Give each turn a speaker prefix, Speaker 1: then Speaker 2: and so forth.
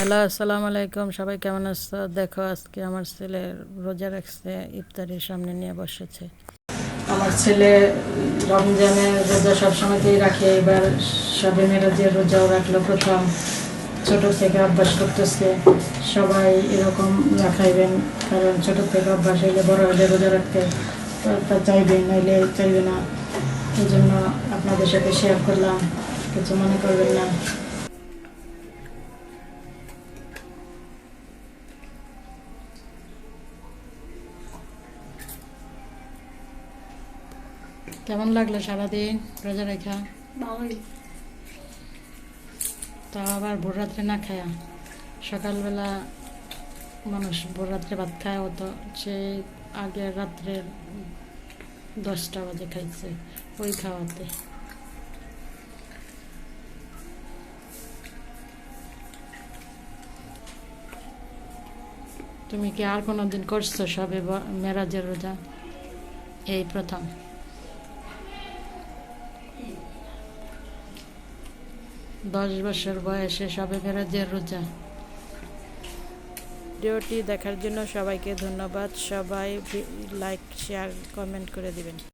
Speaker 1: Hello, আসসালামু আলাইকুম। সবাই কেমন আছো? দেখো, আজকে আমার ছেলে রোজা রাখছে, ইফতারির সামনে নিয়ে বসেছে। আমার ছেলে রমজানে রোজা সবসময়তেই রাখে। এবার সবে মেরাজের রোজাও রাখল প্রথম। ছোট থেকে অভ্যাস করতেছে। সবাই এরকম রাখাইবেন, কারণ ছোট থেকে অভ্যাস হইলে বড় হইলে রোজা রাখতে চাইবে নাইলে চাইবে না। এই জন্য আপনাদের সাথে শেয়ার করলাম। কিছু মনে করবেন না। কেমন লাগল সারাদিন রোজা রেখা? তা আবার ভোর রাত্রে না খায়া? সকালবেলা মানুষ ভোর রাত্রে ভাত খায় তো সে আগের রাত্রে দশটা বাজে খাইছে ওই খাওয়াতে। তুমি কি আর কোনো দিন করছ সবে মেরাজের রোজা? এই প্রথম। দশ বছর বয়সে সবে মেরাজের রোজা। ভিডিওটি দেখার জন্য সবাইকে ধন্যবাদ। সবাই লাইক শেয়ার কমেন্ট করে দিবেন।